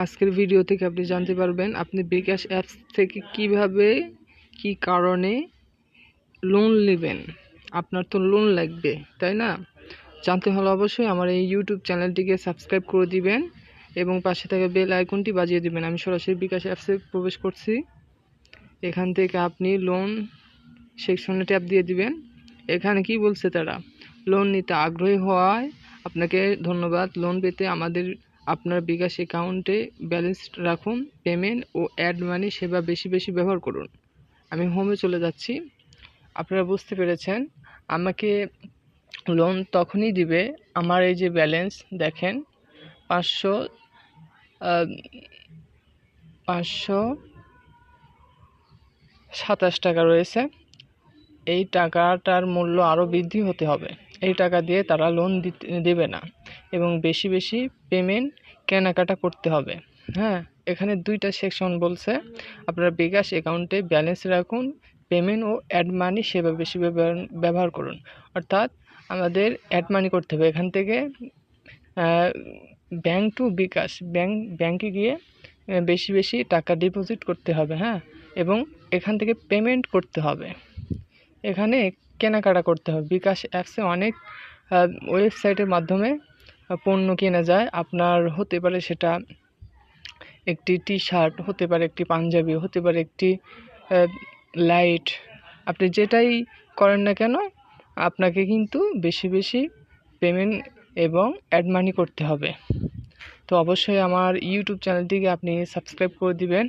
আজকের ভিডিও থেকে আপনি জানতে পারবেন আপনি বিকাশ অ্যাপস থেকে কীভাবে, কি কারণে লোন নেবেন। আপনার তো লোন লাগবে, তাই না? জানতে হলে অবশ্যই আমার এই ইউটিউব চ্যানেলটিকে সাবস্ক্রাইব করে দিবেন এবং পাশে থাকা বেল আইকনটি বাজিয়ে দিবেন। আমি সরাসরি বিকাশ অ্যাপসে প্রবেশ করছি। এখান থেকে আপনি লোন সেকশনে ট্যাপ দিয়ে দিবেন। এখানে কি বলছে তারা? লোন নিতে আগ্রহী হওয়ায় আপনাকে ধন্যবাদ। লোন পেতে আমাদের আপনার বিকাশ অ্যাকাউন্টে ব্যালেন্স রাখুন, পেমেন্ট ও অ্যাড মানি সেবা বেশি বেশি ব্যবহার করুন। আমি হোমে চলে যাচ্ছি। আপনারা বুঝতে পেরেছেন, আমাকে লোন তখনই দিবে আমার এই যে ব্যালেন্স, দেখেন, পাঁচশো পাঁচশো সাতাশ টাকা রয়েছে। এই টাকাটার মূল্য আরও বৃদ্ধি হতে হবে। এই টাকা দিয়ে তারা লোন দিতে, দেবে না। এবং বেশি বেশি পেমেন্ট কেনাকাটা করতে হবে। হ্যাঁ এখানে দুইটা সেকশন বলছে। আপনারা বিকাশ অ্যাকাউন্টে ব্যালেন্স রাখুন, পেমেন্ট ও অ্যাড মানি সেবা বেশি ব্যবহার করুন। অর্থাৎ আমাদের অ্যাড মানি করতে হবে। এখান থেকে ব্যাংক টু বিকাশ, ব্যাংক, ব্যাংকে গিয়ে বেশি বেশি টাকা ডিপোজিট করতে হবে। হ্যাঁ এবং এখান থেকে পেমেন্ট করতে হবে। এখানে কেনাকাটা করতে হবে। বিকাশ অ্যাপসে অনেক ওয়েবসাইটের মাধ্যমে পণ্য কেনা যায়। আপনার হতে পারে সেটা একটি টি শার্ট হতে পারে একটি পাঞ্জাবি, হতে পারে একটি লাইট আপনি যেটাই করেন না কেন, আপনাকে কিন্তু বেশি বেশি পেমেন্ট এবং অ্যাড মানি করতে হবে। তো অবশ্যই আমার ইউটিউব চ্যানেলটিকে আপনি সাবস্ক্রাইব করে দিবেন।